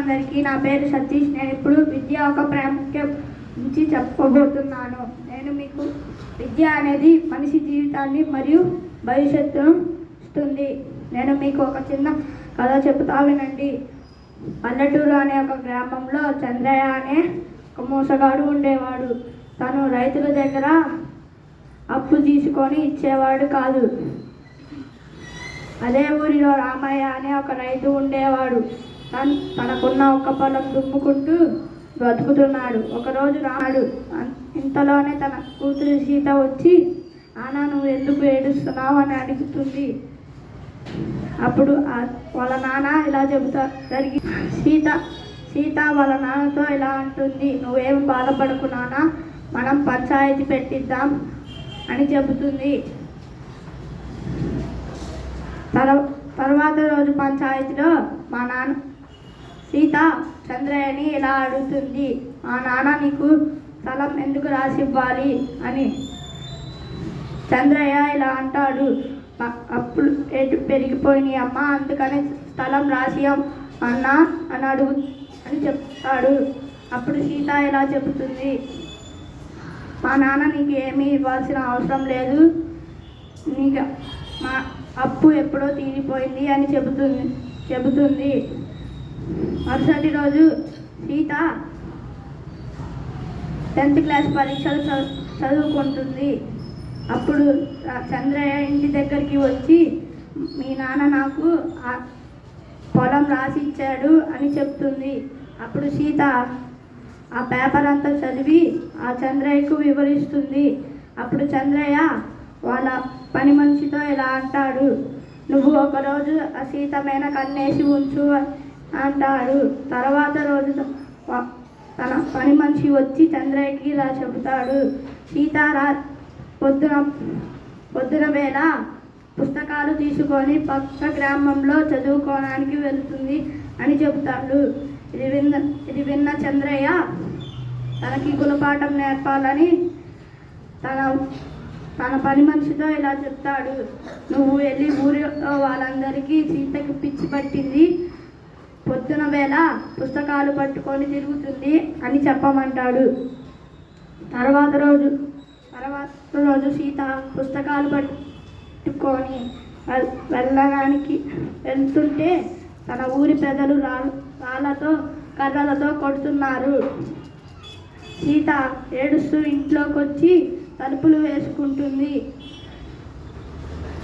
అందరికీ నా పేరు సతీష్. నేను ఇప్పుడు విద్య ఒక ప్రాముఖ్యం గురించి చెప్పబోతున్నాను నేను మీకు విద్య అనేది మనిషి జీవితాన్ని మరియు భవిష్యత్తును ఇస్తుంది. నేను మీకు ఒక చిన్న కథ చెబుతా వినండి. పల్లెటూరు అనే ఒక గ్రామంలో చంద్రయ్య అనే ఒక మోసగాడు ఉండేవాడు. తను రైతుల దగ్గర అప్పు తీసుకొని ఇచ్చేవాడు కాదు. అదే ఊరిలో రామయ్య అనే ఒక రైతు ఉండేవాడు. తను తనకున్న ఒక పొలం దుమ్ముకుంటూ బతుకుతున్నాడు ఒకరోజు రాడు ఇంతలోనే తన కూతురు సీత వచ్చి నాన్న నువ్వు ఎందుకు ఏడుస్తున్నావు? అని అడుగుతుంది. అప్పుడు వాళ్ళ నాన్న ఇలా చెబుతా జరిగి సీత సీత వాళ్ళ నాన్నతో ఇలా అంటుంది నువ్వేం బాధపడకు నాన్న మనం పంచాయతీ పెట్టిద్దాం అని చెబుతుంది. తర తర్వాత రోజు పంచాయతీలో మా నాన్న సీత చంద్రయ్యని ఇలా అడుగుతుంది మా నాన్న నీకు స్థలం ఎందుకు రాసి ఇవ్వాలి అని. చంద్రయ్య ఇలా అంటాడు అప్పుడు అప్పులు రేటు పెరిగిపోయినాయి అమ్మ అందుకని స్థలం రాసియం అన్నా అని అడుగు అని చెప్తాడు. అప్పుడు సీత ఇలా చెబుతుంది మా నాన్న నీకు ఏమీ ఇవ్వాల్సిన అవసరం లేదు నీకు మా అప్పు ఎప్పుడో తీరిపోయింది అని చెబుతుంది చెబుతుంది. మరుసటి రోజు సీత టెన్త్ క్లాస్ పరీక్షలు చదువుకుంటుంది. అప్పుడు చంద్రయ్య ఇంటి దగ్గరికి వచ్చి మీ నాన్న నాకు ఆ పొలం రాసి ఇచ్చాడు అని చెప్తుంది. అప్పుడు సీత ఆ పేపర్ అంతా చదివి ఆ చంద్రయ్యకు వివరిస్తుంది. అప్పుడు చంద్రయ్య వాళ్ళ పని మనిషితో ఇలా అంటాడు? నువ్వు ఒకరోజు ఆ సీత మేన కన్నేసి ఉంచు అంటాడు. తర్వాత రోజు తన పని మనిషి వచ్చి చంద్రయ్యకి ఇలా చెబుతాడు. సీతారా పొద్దున పొద్దున వేళ పుస్తకాలు తీసుకొని పక్క గ్రామంలో చదువుకోవడానికి వెళ్తుంది అని చెబుతాడు. ఇది విన్న ఇది విన్న చంద్రయ్య తనకి గుణపాఠం నేర్పాలని తన తన పని మనిషితో ఇలా చెప్తాడు. నువ్వు వెళ్ళి ఊరిలో వాళ్ళందరికీ సీతకి పిచ్చి పట్టింది. పొద్దున వేళ పుస్తకాలు పట్టుకొని తిరుగుతుంది అని చెప్పమంటాడు. తర్వాత రోజు తర్వాత రోజు సీత పుస్తకాలు పట్టుకొని వెళ్ళడానికి వెళ్తుంటే తన ఊరి ప్రజలు రా రాళ్ళతో కర్రలతో కొడుతున్నారు. సీత ఏడుస్తూ ఇంట్లోకి వచ్చి తలుపులు వేసుకుంటుంది.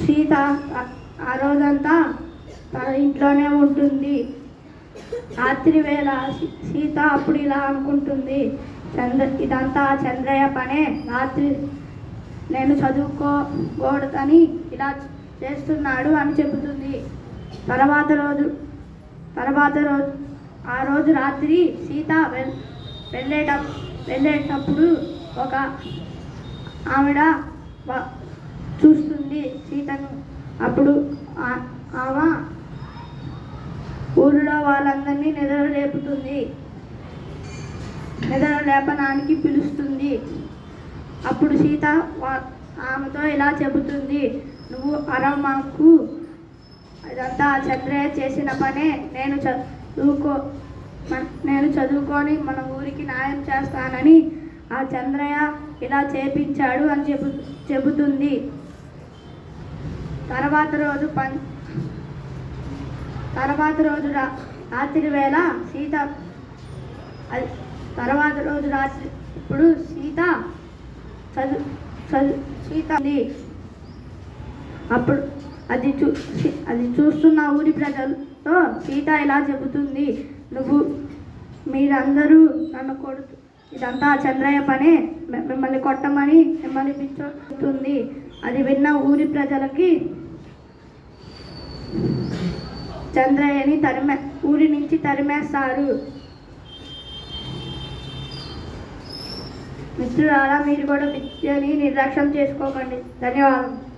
సీత ఆ రోజంతా తన ఇంట్లోనే ఉంటుంది. రాత్రి వేళ సీత అప్పుడు ఇలా అనుకుంటుంది చంద్ర ఇదంతా చంద్రయ్య పనే రాత్రి నేను చదువుకోకూడదని ఇలా చేస్తున్నాడు అని చెబుతుంది. తర్వాత రోజు తర్వాత రోజు ఆ రోజు రాత్రి సీత వెళ్ళేట వెళ్ళేటప్పుడు ఒక ఆవిడ చూస్తుంది సీతను. అప్పుడు ఆ- ఆమె ఊరిలో వాళ్ళందరినీ నిద్ర లేపుతుంది నిద్ర లేపనానికి పిలుస్తుంది. అప్పుడు సీత వా- ఆమెతో ఇలా చెబుతుంది నువ్వు అరమ్మకు ఇదంతా చంద్రయ్య చేసిన పనే. నేను చదువుకో నేను చదువుకొని మన ఊరికి న్యాయం చేస్తానని ఆ చంద్రయ్య ఇలా చేపించాడు అని చెబు చెబుతుంది. తర్వాత రోజు పం తర్వాత రోజు రాత్రి వేళ సీత అది తర్వాత రోజు రాత్రి ఇప్పుడు సీత చదువు చదువు సీత అప్పుడు అది చూ అది చూస్తున్న ఊరి ప్రజలతో సీత ఇలా చెబుతుంది. నువ్వు మీరందరూ నన్ను కొడుతు ఇదంతా చంద్రయ్య పనే. మిమ్మల్ని కొట్టమని మిమ్మల్ని పిచ్చుతుంది అది విన్న ఊరి ప్రజలకి చంద్రయ్యని తరిమే ఊరి నుంచి తరిమేస్తారు. మిత్రులారా మీరు కూడా విద్యని నిర్లక్ష్యం చేసుకోకండి. ధన్యవాదాలు